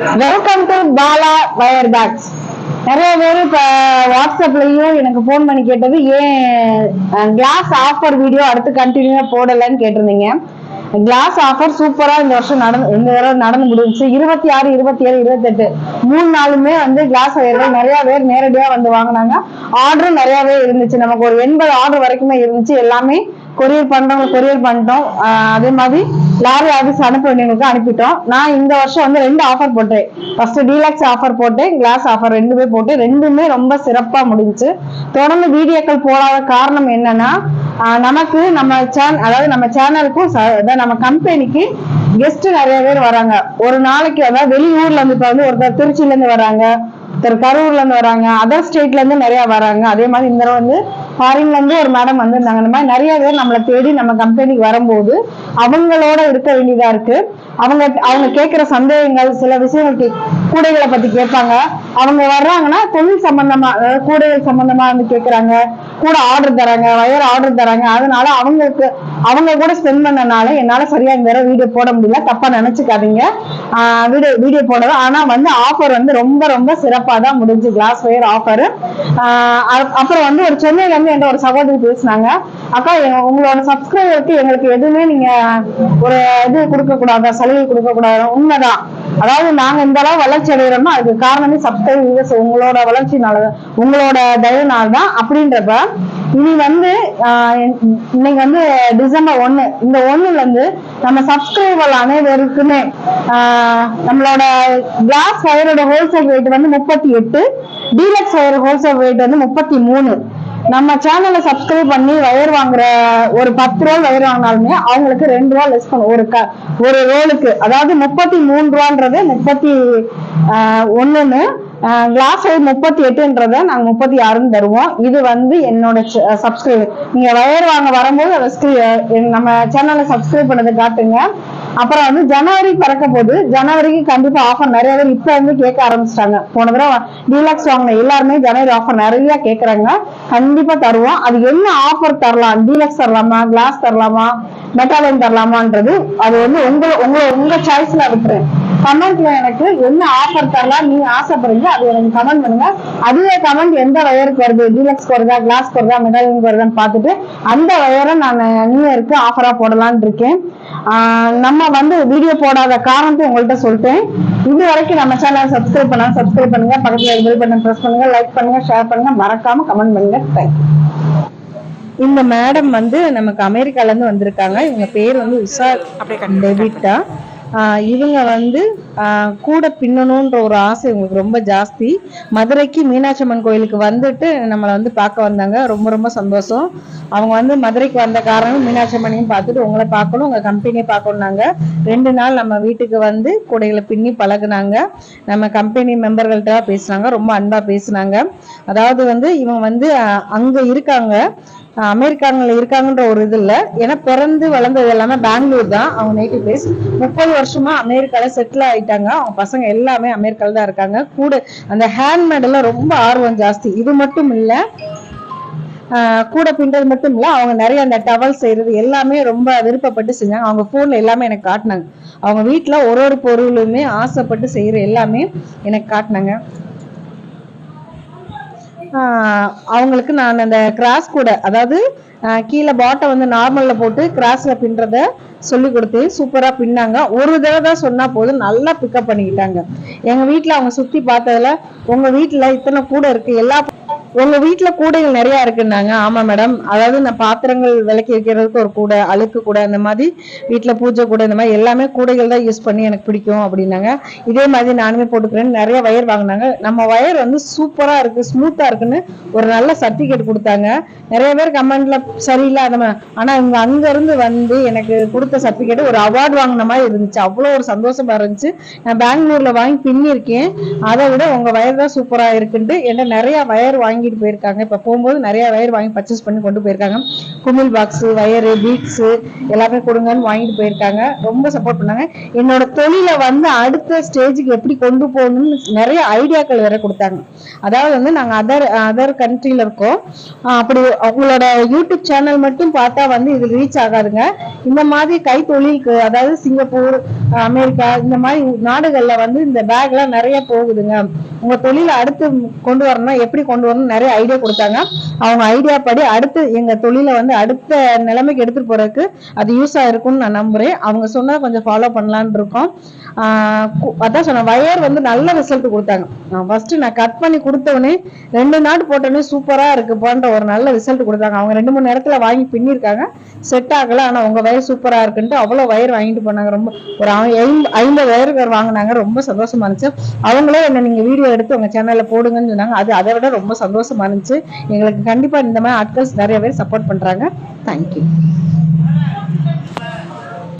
Welcome to Bala wire bags நிறைய பேர் இப்போ வாட்ஸ்அப்லயும் எனக்கு ஃபோன் பண்ணி கேட்டது ஏன் கிளாஸ் ஆஃபர் வீடியோ அடுத்து கண்டினியூவாக போடலைன்னு கேட்டிருந்தீங்க. கிளாஸ் ஆஃபர் சூப்பரா இந்த வருஷம் நடந்து இந்த தடவை நடந்து முடிஞ்சுச்சு. இருபத்தி ஆறு இருபத்தி ஏழு இருபத்தெட்டு. மூணு நாளுமே வந்து கிளாஸ் ஆயர்கள் நிறைய பேர் நேரடியா வந்து வாங்கினாங்க. ஆர்டரும் நிறையவே இருந்துச்சு. நமக்கு ஒரு எண்பது ஆர்டர் வரைக்குமே இருந்துச்சு. எல்லாமே கொரியர் பண்றவங்க கொரியர் பண்ணிட்டோம். அதே மாதிரி லாரி ஆஃபீஸ் அனுப்ப வேண்டியவங்களுக்கு அனுப்பிட்டோம். நான் இந்த வருஷம் வந்து ரெண்டு ஆஃபர் போட்டேன். ஃபர்ஸ்ட் டீலக்ஸ் ஆஃபர் போட்டேன். கிளாஸ் ஆஃபர் ரெண்டுமே போட்டு ரெண்டுமே ரொம்ப சிறப்பா முடிஞ்சுச்சு. தொடர்ந்து வீடியோக்கள் போடாத காரணம் என்னன்னா நமக்கு நம்ம சேனல் அதாவது நம்ம சேனலுக்கும் நம்ம கம்பெனிக்கு கெஸ்ட் நிறைய பேர் வராங்க. ஒரு நாளைக்கு அதாவது வெளியூர்ல இருந்து இப்ப வந்து ஒருத்தர் திருச்சியில இருந்து வராங்க ஒருத்தர் கரூர்ல இருந்து வராங்க அதர் ஸ்டேட்ல இருந்து நிறைய வராங்க. அதே மாதிரி இந்த தடவை வந்து ஃபாரின்ல இருந்து ஒரு மேடம் வந்திருந்தாங்க. இந்த மாதிரி நிறைய பேர் நம்மளை தேடி நம்ம கம்பெனிக்கு வரும்போது அவங்களோட இருக்க வேண்டியதா இருக்கு. அவங்க அவங்க கேட்கிற சந்தேகங்கள் சில விஷயங்கள் கே- கூடைகளை பத்தி கேட்பாங்க. அவங்க வர்றாங்கன்னா தொழில் சம்பந்தமா அதாவது கூடைகள் சம்பந்தமா வந்து கேட்குறாங்க. கூட ஆர்டர் தராங்க வயர் ஆர்டர் தராங்க. அதனால அவங்களுக்கு அவங்க கூட ஸ்பெண்ட் பண்ணனால என்னால சரியா இந்த தடவை வீடியோ போட முடியல. தப்பா நினைச்சுக்காதீங்க. வீடியோ வீடியோ போடல. ஆனா வந்து ஆஃபர் வந்து ரொம்ப ரொம்ப சிறப்பா தான் முடிஞ்சு கிளாஸ் வயர் ஆஃபர் அப்புறம் வந்து ஒரு சென்னையில இருந்து என்ற ஒரு சகோதரி பேசினாங்க. அக்கா உங்களோட சப்ஸ்கிரைபருக்கு எங்களுக்கு எதுவுமே நீங்க ஒரு இது கொடுக்க கூடாதா? சலுகை கொடுக்க கூடாது? உண்மைதான். அதாவது நாங்க இந்த அளவு வளர்ச்சி அடைகிறோம்னா அதுக்கு காரணமே சப்ஸ்கிரைபர்ஸ் உங்களோட வளர்ச்சினால உங்களோட தயவுனால தான் அப்படின்றப்ப இனி வந்து ஆஹ் இன்னைக்கு வந்து டிசம்பர் ஒண்ணு இந்த ஒண்ணுல இருந்து நம்ம சப்ஸ்கிரைபர் அனைவருக்குமே ஆஹ் நம்மளோட கிளாஸ் வயரோட ஹோல்சேல் ரேட் வந்து முப்பத்தி எட்டு டீலக்ஸ் வயர் ஹோல்சேல் ரேட் வந்து முப்பத்தி மூணு. நம்ம சேனலை சப்ஸ்கிரைப் பண்ணி வயர் வாங்குற ஒரு பத்து ரூபா வயர் வாங்கினாலுமே அவங்களுக்கு ரெண்டு ரூபா லெஸ் பண்ணும். ஒரு க ஒரு ரோலுக்கு. அதாவது முப்பத்தி மூணு ரூபான்றது முப்பத்தி ஆஹ் ஒண்ணுன்னு கிளாஸ் வயர் முப்பத்தி எட்டுன்றத நாங்க முப்பத்தி ஆறுன்னு தருவோம். இது வந்து என்னோட சப்ஸ்கிரைபர் நீங்க வயர் வாங்க வரும்போது நம்ம சேனலை சப்ஸ்கிரைப் பண்ணதை காட்டுங்க அப்புறம் வந்து ஜனவரி பிறக்க போகுது ஜனவரிக்கு கண்டிப்பா ஆஃபர் நிறைய பேர் இப்ப இருந்து கேட்க ஆரம்பிச்சிட்டாங்க. போன தடவை டீலக்ஸ் வாங்கின எல்லாருமே ஜனவரி ஆஃபர் நிறைய கேட்கறாங்க கண்டிப்பா தருவோம். அது என்ன ஆஃபர் தரலாம்? டீலக்ஸ் தரலாமா? கிளாஸ் தரலாமா? மெட்டாலைன் தரலாமான்றது அது வந்து உங்க உங்க உங்க சாய்ஸ்ல விட்டுறேன். கமெண்ட்ல எனக்கு என்ன ஆஃபர் தரலாம் நீ ஆசைப்படுறீங்க அது எனக்கு கமெண்ட் பண்ணுங்க. அதுவே கமெண்ட் எந்த வயருக்கு வருது? டீலக்ஸ் வருதா? கிளாஸ் வருதா? மெட்டாலின் வருதான்னு பார்த்துட்டு அந்த வயரை நான் நியூ இயருக்கு ஆஃபரா போடலான் இருக்கேன். நம்ம வந்து வீடியோ போடாத காரணத்தை உங்கள்கிட்ட சொல்லிட்டேன். இது வரைக்கும் நம்ம சேனல் சப்ஸ்கிரைப் பண்ணா சப்ஸ்கிரைப் பண்ணுங்க. பக்கத்துல பெல் பட்டன் ப்ரெஸ் பண்ணுங்க. லைக் பண்ணுங்க ஷேர் பண்ணுங்க. மறக்காம கமெண்ட் பண்ணுங்க. தேங்க்யூ இந்த மேடம் வந்து நமக்கு அமெரிக்கால இருந்து வந்திருக்காங்க. இவங்க பேர் வந்து உஷா டெவிட்டா. இவங்க வந்து கூட பின்னணுன்ற ஒரு ஆசை இவங்களுக்கு ரொம்ப ஜாஸ்தி. மதுரைக்கு மீனாட்சி அம்மன் கோயிலுக்கு வந்துட்டு நம்மளை வந்து பார்க்க வந்தாங்க. ரொம்ப ரொம்ப சந்தோஷம். அவங்க வந்து மதுரைக்கு வந்த காரணம் மீனாட்சி அம்மனையும் பார்த்துட்டு உங்களை பார்க்கணும் உங்கள் கம்பெனியை பார்க்கணுனாங்க ரெண்டு நாள் நம்ம வீட்டுக்கு வந்து கூடைகளை பின்னி பழகுனாங்க. நம்ம கம்பெனி மெம்பர்கள்ட்ட பேசுனாங்க. ரொம்ப அன்பாக பேசுனாங்க. அதாவது வந்து இவங்க வந்து அங்கே இருக்காங்க. ஆஹ் இருக்காங்கன்ற ஒரு இது இல்ல. ஏன்னா பிறந்து வளர்ந்தது எல்லாமே பெங்களூர் தான். அவங்க நேட்டிவ் பிளேஸ் முப்பது வருஷமா அமெரிக்கால செட்டில் ஆயிட்டாங்க. அவங்க பசங்க எல்லாமே அமெரிக்கால தான் இருக்காங்க. கூட அந்த ஹேண்ட்மேடெல்லாம் ரொம்ப ஆர்வம் ஜாஸ்தி. இது மட்டும் இல்ல கூட பின்றது மட்டும் இல்ல அவங்க நிறைய அந்த டவல் செய்யறது எல்லாமே ரொம்ப விருப்பப்பட்டு செஞ்சாங்க. அவங்க போன்ல எல்லாமே எனக்கு காட்டினாங்க. அவங்க வீட்டில் ஒரு ஒரு பொருளுமே ஆசைப்பட்டு செய்யற எல்லாமே எனக்கு காட்டினாங்க. அவங்களுக்கு நான் அந்த கிராஸ் கூட அதாவது ஆஹ் கீழே பாட்டை வந்து நார்மல்ல போட்டு கிராஸ்ல பின்னுறத சொல்லி கொடுத்து சூப்பரா பின்னாங்க. ஒரு தடவை தான் சொன்னா போதும். நல்லா பிக்கப் பண்ணிக்கிட்டாங்க. எங்க வீட்டில் அவங்க சுத்தி பார்த்ததுல உங்க வீட்டில் இத்தனை கூட இருக்கு. எல்லா உங்க வீட்டுல கூடைகள் நிறைய இருக்குன்னாங்க. ஆமா மேடம் அதாவது நான் பாத்திரங்கள் விளக்கி வைக்கிறதுக்கு ஒரு கூடை அழுக்கு கூடை அந்த மாதிரி வீட்டுல பூஜை கூடை இந்த மாதிரி எல்லாமே கூடைகள் தான் யூஸ் பண்ணி எனக்கு பிடிக்கும் அப்படின்னாங்க. இதே மாதிரி நானுமே போட்டுக்கிறேன்னு நிறைய வயர் வாங்கினாங்க. நம்ம வயர் வந்து சூப்பரா இருக்கு ஸ்மூத்தா இருக்குன்னு ஒரு நல்ல சர்டிபிகேட் கொடுத்தாங்க. நிறைய பேர் கமெண்ட்ல சரியில்லை அந்த மாதிரி ஆனா இவங்க அங்க இருந்து வந்து எனக்கு கொடுத்த சர்டிபிகேட் ஒரு அவார்டு வாங்கின மாதிரி இருந்துச்சு. அவ்வளவு ஒரு சந்தோஷமா இருந்துச்சு. நான் பெங்களூர்ல வாங்கி பின்னிருக்கேன். அதை விட உங்க வயர் தான் சூப்பரா இருக்குன்ட்டு என்ன நிறைய வயர் வாங்கி வாங்கிட்டு போயிருக்காங்க. இப்போ போகும்போது நிறைய வயர் வாங்கி பர்ச்சேஸ் பண்ணி கொண்டு போயிருக்காங்க. குமிழ் பாக்ஸ் வயரு பீட்ஸ் எல்லாமே கொடுங்கன்னு வாங்கிட்டு போயிருக்காங்க. ரொம்ப சப்போர்ட் பண்ணாங்க. என்னோட தொழிலை வந்து அடுத்த ஸ்டேஜுக்கு எப்படி கொண்டு போகணும்னு நிறைய ஐடியாக்கள் வேற கொடுத்தாங்க. அதாவது வந்து நாங்க அதர் அதர் கண்ட்ரில இருக்கோம். அப்படி அவங்களோட யூடியூப் சேனல் மட்டும் பார்த்தா வந்து இது ரீச் ஆகாதுங்க. இந்த மாதிரி கைத்தொழிலுக்கு அதாவது சிங்கப்பூர் அமெரிக்கா இந்த மாதிரி நாடுகள்ல வந்து இந்த பேக் எல்லாம் நிறைய போகுதுங்க. உங்க தொழிலை அடுத்து கொண்டு வரணும் எப்படி கொண்டு வரணும் நிறைய ஐடியா கொடுத்தாங்க. அவங்க ஐடியா படி அடுத்து எங்க தொழிலை வந்து அடுத்த நிலைமைக்கு எடுத்துட்டு போறதுக்கு அது யூஸ் ஆயிருக்கும்னு நான் நம்புறேன். அவங்க சொன்னா கொஞ்சம் ஃபாலோ பண்ணலான் இருக்கோம். அதான் சொன்னேன் வயர் வந்து நல்ல ரிசல்ட் கொடுத்தாங்க. ஃபர்ஸ்ட் நான் கட் பண்ணி கொடுத்தவொடனே ரெண்டு நாள் போட்டோன்னே சூப்பரா இருக்கு போன்ற ஒரு நல்ல ரிசல்ட் கொடுத்தாங்க. அவங்க ரெண்டு மூணு நேரத்துல வாங்கி பின்னிருக்காங்க. செட் ஆகல ஆனா உங்க வயர் சூப்பரா இருக்குன்ட்டு அவ்வளவு வயர் வாங்கிட்டு போனாங்க. ரொம்ப ஒரு ஐம்பது வயர் பேர் வாங்கினாங்க. ரொம்ப சந்தோஷமா இருந்துச்சு. அவங்களே என்ன நீங்க வீடியோ எடுத்து உங்க சேனல்ல போடுங்கன்னு சொன்னாங்க. அது அதை விட ரொம்ப சந்தோஷம் இருந்துச்சு. எங்களுக்கு கண்டிப்பா இந்த மாதிரி ஆட்கள் நிறைய பேர் சப்போர்ட் பண்றாங்க. தேங்க்யூ